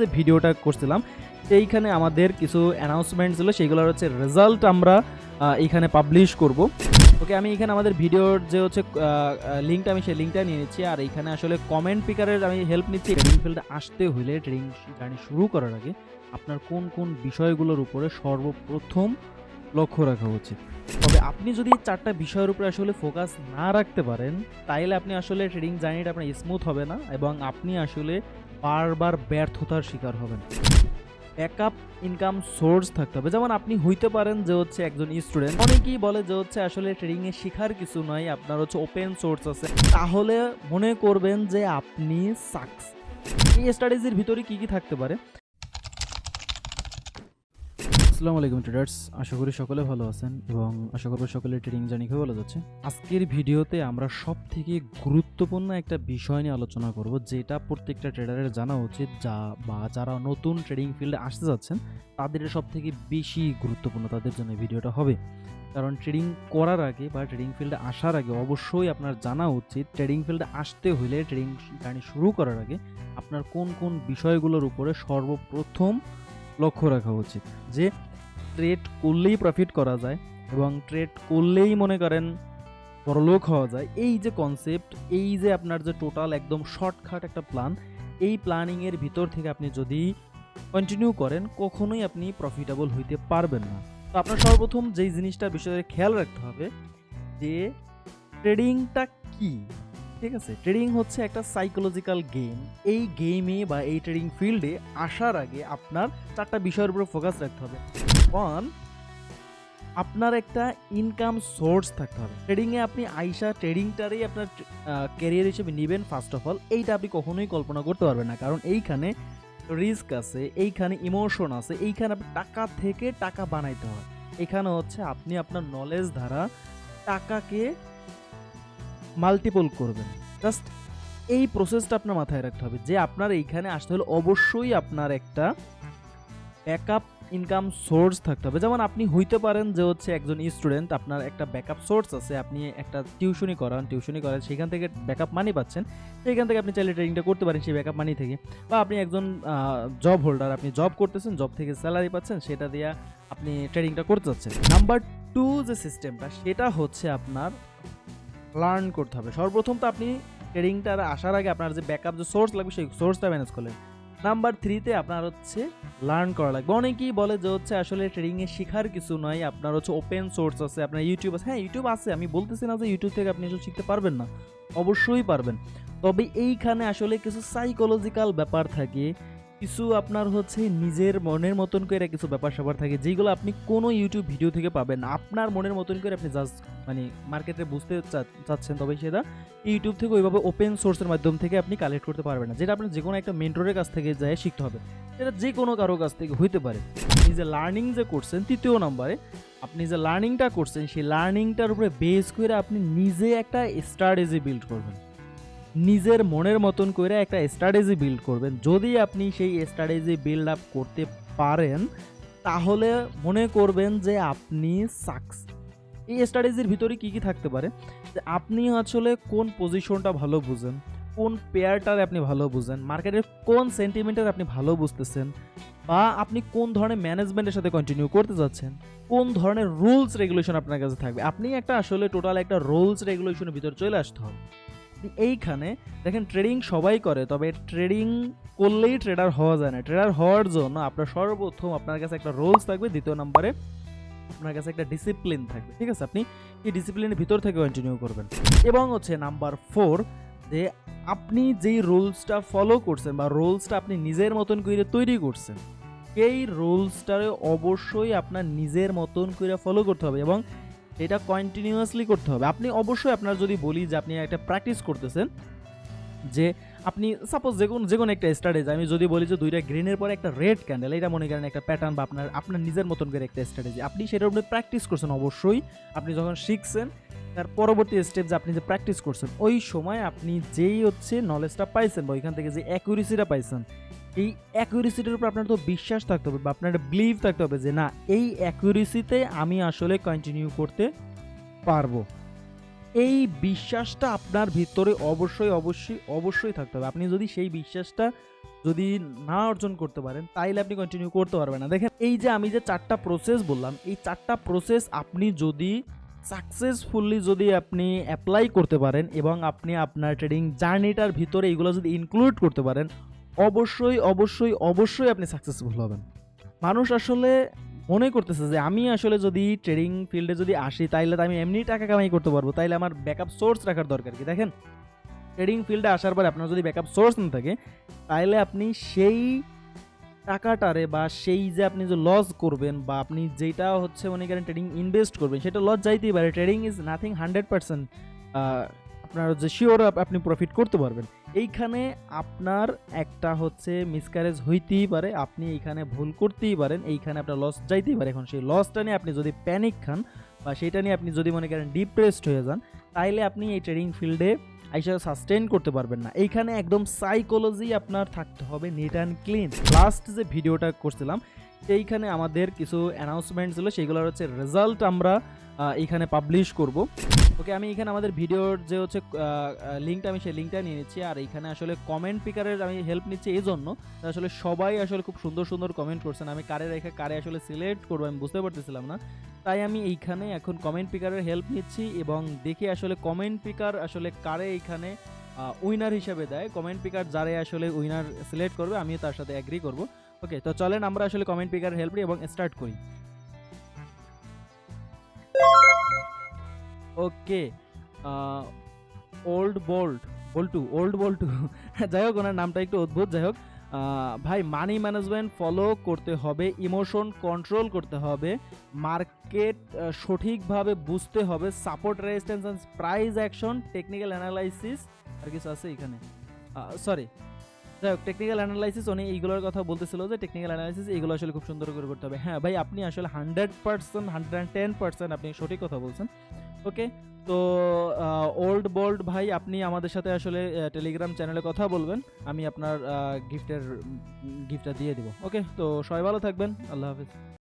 যে ভিডিওটা করছিলাম এইখানে আমাদের কিছু অ্যানাউন্সমেন্ট ছিল সেইগুলোর হচ্ছে রেজাল্ট আমরা এইখানে পাবলিশ করব। ওকে আমি এখানে আমাদের ভিডিওর যে হচ্ছে লিঙ্কটা আমি সেই লিঙ্কটা নিয়ে নিচ্ছি। আর এইখানে আসলে কমেন্ট পিকারের আমি হেল্প নিচ্ছি। ট্রেডিং ফিল্ডে আসতে হলে ট্রেডিং জার্নি শুরু করার আগে আপনার কোন কোন বিষয়গুলোর উপরে সর্বপ্রথম লক্ষ্য রাখা উচিত। তবে আপনি যদি চারটা বিষয়ের উপরে আসলে ফোকাস না রাখতে পারেন, তাইলে আপনি আসলে ট্রেডিং জার্নিটা আপনার স্মুথ হবে না। এবং আপনি আসলে বারবার ব্যর্থতার শিকার হবেন। ব্যাকআপ ইনকাম সোর্স থাকতে হবে। যেমন আপনি হইতে পারেন যে হচ্ছে একজন স্টুডেন্ট অনেকেই বলে যে হচ্ছে আসলে ট্রেডিংয়ে শেখার কিছু নয় আপনার হচ্ছে ওপেন সোর্স আছে। তাহলে মনে করবেন যে আপনি সাকস এই স্ট্র্যাটেজির ভিতরে কি কি থাকতে পারে? আসসালামু আলাইকুম ট্রেডার্স আশা করি সকলে ভালো আছেন এবং আশা করব সকলে ট্রেডিং জার্নি খুব ভালো যাচ্ছে। আজকের ভিডিওতে আমরা সব থেকে গুরুত্বপূর্ণ একটা বিষয় নিয়ে আলোচনা করব, যেটা প্রত্যেকটা ট্রেডারের জানা উচিত যা বা যারা নতুন ট্রেডিং ফিল্ডে আসতে যাচ্ছেন, তাদের সব থেকে বেশি গুরুত্বপূর্ণ তাদের জন্য ভিডিওটা হবে। কারণ ট্রেডিং করার আগে বা ট্রেডিং ফিল্ডে আসার আগে অবশ্যই আপনার জানা উচিত ট্রেডিং ফিল্ডে আসতে হলে ট্রেডিং জার্নি শুরু করার আগে আপনার কোন কোন বিষয়গুলোর উপরে সর্বপ্রথম লক্ষ্য রাখা উচিত। যে ট্রেড করলেই প্রফিট করা যায় এবং ট্রেড করলেই মনে করেন বড়লোক হওয়া যায়। এই যে কনসেপ্ট এই যে আপনার যে টোটাল একদম শর্টকাট একটা প্ল্যান এই প্ল্যানিংয়ের ভিতর থেকে আপনি যদি কন্টিনিউ করেন, কখনোই আপনি প্রফিটেবল হইতে পারবেন না। তো আপনার সর্বপ্রথম যেই জিনিসটার বিষয়ে খেয়াল রাখতে হবে, যে ট্রেডিংটা কি? ঠিক আছে? ট্রেডিং হচ্ছে একটা সাইকোলজিক্যাল গেম এই গেমে বা এই ট্রেডিং ফিল্ডে আসার আগে আপনার চারটা বিষয়ের উপর ফোকাস রাখতে হবে। ওয়ান আপনার একটা ইনকাম সোর্স থাকতে হবে। ট্রেডিংয়ে আপনি আইসা ট্রেডিংটারই আপনার ক্যারিয়ার হিসেবে নেবেন ফার্স্ট অফ অল এইটা আপনি কখনোই কল্পনা করতে পারবেন না। কারণ এইখানে রিস্ক আছে, এইখানে ইমোশন আছে, এইখানে আপনি টাকা থেকে টাকা বানাইতে হয়। এখানে হচ্ছে আপনি আপনার নলেজ দ্বারা টাকাকে মাল্টিপল করবেন। জাস্ট এই প্রসেসটা আপনার মাথায় রাখতে হবে যে আপনার এইখানে আসতে হলে অবশ্যই আপনার একটা ব্যাকআপ ইনকাম সোর্স থাকতে হবে। যেমন আপনি হইতে পারেন যে হচ্ছে একজন স্টুডেন্ট, আপনার একটা ব্যাকআপ সোর্স আছে, আপনি একটা টিউশনি করান টিউশনি করেন, সেখান থেকে ব্যাকআপ মানি পাচ্ছেন, সেখান থেকে আপনি চাইলে ট্রেডিংটা করতে পারেন সেই ব্যাকআপ মানি থেকে। বা আপনি একজন জব হোল্ডার আপনি জব করতেছেন জব থেকে স্যালারি পাচ্ছেন, সেটা দিয়ে আপনি ট্রেডিংটা করতে যাচ্ছেন। নাম্বার টু যে সিস্টেমটা সেটা হচ্ছে আপনার লার্ন করতে হবে। সর্বপ্রথম তো আপনি ট্রেডিংটার আসার আগে আপনার যে ব্যাকআপ যে সোর্স লাগবে, সেই সোর্সটা ম্যানেজ করলেন। নাম্বার থ্রিতে আপনার হচ্ছে লার্ন করা লাগবে। অনেকেই বলে যে হচ্ছে আসলে ট্রেডিংয়ে শেখার কিছু নয় আপনার হচ্ছে ওপেন সোর্স আছে, আপনার ইউটিউব আছে। হ্যাঁ ইউটিউব আছে, আমি বলতেছি না যে ইউটিউব থেকে আপনি এসব শিখতে পারবেন না, অবশ্যই পারবেন। তবে এইখানে আসলে কিছু সাইকোলজিক্যাল ব্যাপার থাকে কিছু আপনার হচ্ছে নিজের মনের মতন করে কিছু ব্যাপার স্যাপার থাকে যেগুলো আপনি কোনো ইউটিউব ভিডিও থেকে পাবেন আপনার মনের মতন করে আপনি জাস্ট মানে মার্কেটে বুঝতে চাচ্ছেন তবে সেটা। ইউটিউব থেকে ওইভাবে ওপেন সোর্সের মাধ্যম থেকে আপনি কালেক্ট করতে পারবেন না। যেটা আপনার যে কোনো একটা মেন্টরের কাছ থেকে যায় শিখতে হবে। সেটা যে কোনো কারও কাছ থেকে হইতে পারে। আপনি যে লার্নিং যে করছেন তৃতীয় নম্বরে, আপনি যে লার্নিংটা করছেন, সেই লার্নিংটার উপরে বেস করে আপনি নিজে একটা স্ট্র্যাটেজি বিল্ড করবেন। নিজের মনের মতন করে একটা স্ট্র্যাটেজি বিল্ড করবেন। যদি আপনি সেই স্ট্র্যাটেজি বিল্ড আপ করতে পারেন, তাহলে মনে করবেন যে আপনি সাকস এই স্ট্র্যাটেজির ভিতরে কি কি থাকতে পারে? যে আপনি আসলে কোন পজিশনটা ভালো বুঝেন, কোন পেয়ারটার আপনি ভালো বুঝেন মার্কেটের কোন সেন্টিমেন্টের আপনি ভালো বুঝতেছেন, বা আপনি কোন ধরনের ম্যানেজমেন্টের সাথে কন্টিনিউ করতে যাচ্ছেন, কোন ধরনের রুলস রেগুলেশন আপনার কাছে থাকবে। আপনি একটা আসলে টোটাল একটা রুলস রেগুলেশনের ভিতরে চলে আসতে হবে। এইখানে দেখেন ট্রেডিং সবাই করে, তবে ট্রেডিং করলেই ট্রেডার হওয়া যায় না। ট্রেডার হওয়ার জন্য আপনার সর্বপ্রথম আপনার কাছে একটা রোলস থাকবে, দ্বিতীয় নম্বরে আপনার কাছে একটা ডিসিপ্লিন থাকবে, ঠিক আছে? আপনি এই ডিসিপ্লিনের ভিতর থেকে কন্টিনিউ করবেন। এবং হচ্ছে নাম্বার ফোর যে আপনি যেই রুলসটা ফলো করছেন বা রুলসটা আপনি নিজের মতন করে তৈরি করছেন এই রুলসটারে অবশ্যই আপনার নিজের মতন করে ফলো করতে হবে। এবং এটা কন্টিনিউয়াসলি করতে হবে। আপনি অবশ্যই আপনার যদি বলি যে আপনি একটা প্র্যাকটিস করতেছেন, যে আপনি সাপোজ যে কোনো যে কোনো একটা স্ট্র্যাটেজি আমি যদি বলি যে দুইটা গ্রিনের পরে একটা রেড ক্যান্ডেল এটা মনে করেন একটা প্যাটার্ন বা আপনার আপনার নিজের মতন করে একটা স্ট্র্যাটেজি আপনি সেটার উপরে প্র্যাকটিস করছেন অবশ্যই। আপনি যখন শিখছেন, তার পরবর্তী স্টেপ যে আপনি যে প্র্যাকটিস করছেন, ওই সময় আপনি যেই হচ্ছে নলেজটা পাইছেন বা ওইখান থেকে যে অ্যাকুরেসিটা পাইছেন এই অ্যাকুরেসিটার উপর আপনার তো বিশ্বাস থাকতে হবে বা আপনার বিলিভ থাকতে হবে যে না, এই অ্যাকুরেসিতে আমি আসলে কন্টিনিউ করতে পারব। এই বিশ্বাসটা আপনার ভিতরে অবশ্যই অবশ্যই অবশ্যই থাকতে হবে। আপনি যদি সেই বিশ্বাসটা যদি না অর্জন করতে পারেন, তাইলে আপনি কন্টিনিউ করতে পারবেন না। দেখেন, এই যে আমি যে চারটা প্রসেস বললাম, এই চারটা প্রসেস আপনি যদি সাকসেসফুলি যদি আপনি অ্যাপ্লাই করতে পারেন এবং আপনি আপনার ট্রেডিং জার্নিটার ভিতরে এইগুলো যদি ইনক্লুড করতে পারেন অবশ্যই অবশ্যই অবশ্যই আপনি সাকসেসফুল হবেন। মানুষ আসলে মনে করতেছে যে, আমি আসলে যদি ট্রেডিং ফিল্ডে যদি আসি, তাইলে তো আমি এমনি টাকা কামাই করতে পারব। তাইলে আমার ব্যাকআপ সোর্স রাখার দরকার কি? দেখেন ট্রেডিং ফিল্ডে আসার পরে আপনার যদি ব্যাকআপ সোর্স না থাকে, তাইলে আপনি সেই টাকাটারে বা সেই যে আপনি যে লস করবেন বা আপনি যেটা হচ্ছে মনে করেন ট্রেডিং ইনভেস্ট করবেন, সেটা লস যাইতেই পারে trading is nothing hundred percent আপনার যে শিওর আপনি প্রফিট করতে পারবেন। এইখানে আপনার একটা হচ্ছে মিসক্যারেজ হইতেই পারে, আপনি এইখানে ভুল করতেই পারেন, এইখানে আপনার লস যাইতেই পারে। এখন সেই লসটা নিয়ে আপনি যদি প্যানিক খান বা সেটা নিয়ে আপনি যদি মনে করেন ডিপ্রেসড হয়ে যান, তাইলে আপনি এই ট্রেডিং ফিল্ডে আইসা সাস্টেন করতে পারবেন না। এইখানে একদম সাইকোলজি আপনার থাকতে হবে নিট অ্যান্ড ক্লিন লাস্ট যে ভিডিওটা করছিলাম সেইখানে আমাদের কিছু অ্যানাউন্সমেন্ট ছিল, সেইগুলোর হচ্ছে রেজাল্ট আমরা এখানে পাবলিশ করব। ওকে আমি এখানে আমাদের ভিডিওর যে হচ্ছে লিঙ্কটা আমি সেই লিঙ্কটা নিয়ে নিচ্ছি। আর এইখানে আসলে কমেন্ট পিকারের আমি হেল্প নিচ্ছি এই জন্য আসলে সবাই আসলে খুব সুন্দর সুন্দর কমেন্ট করছেন। আমি কারে রেখে, কারে আসলে সিলেক্ট করব আমি বুঝতে পারতেছিলাম না। তাই আমি এইখানে এখন কমেন্ট পিকারের হেল্প নিচ্ছি এবং দেখি আসলে কমেন্ট পিকার আসলে কারে এইখানে উইনার হিসেবে দেয়। কমেন্ট পিকার যারে আসলে উইনার সিলেক্ট করবে, আমিও তার সাথে অ্যাগ্রি করব। ওকে তো চলেন আমরা আসলে কমেন্ট পিকার হেল্প নিই এবং স্টার্ট করি। ওকে ওল্ড বোল্ড বল্টু ওল্ড বল্টু যাই হোক, ওনার নামটা একটু অদ্ভুত, যাই হোক। ভাই মানি ম্যানেজমেন্ট ফলো করতে হবে ইমোশন কন্ট্রোল করতে হবে মার্কেট সঠিকভাবে বুঝতে হবে support resistance price action technical analysis আর কিছু আছে এখানে? সরি যাই হোক টেকনিক্যাল অ্যানালাইসিস উনি এইগুলোর কথা বলতেছিল যে টেকনিক্যাল অ্যানালাইসিস এইগুলো আসলে খুব সুন্দর করে করতে হবে। হ্যাঁ ভাই, আপনি আসলে hundred percent hundred ten percent আপনি সঠিক কথা বলছেন। ওকে তো ওল্ড বোল্ড ভাই, আপনি আমাদের সাথে আসলে টেলিগ্রাম চ্যানেলে কথা বলবেন। আমি আপনার গিফটের গিফটটা দিয়ে দিব। ওকে তো, সবাই ভালো থাকবেন। আল্লাহ হাফিজ।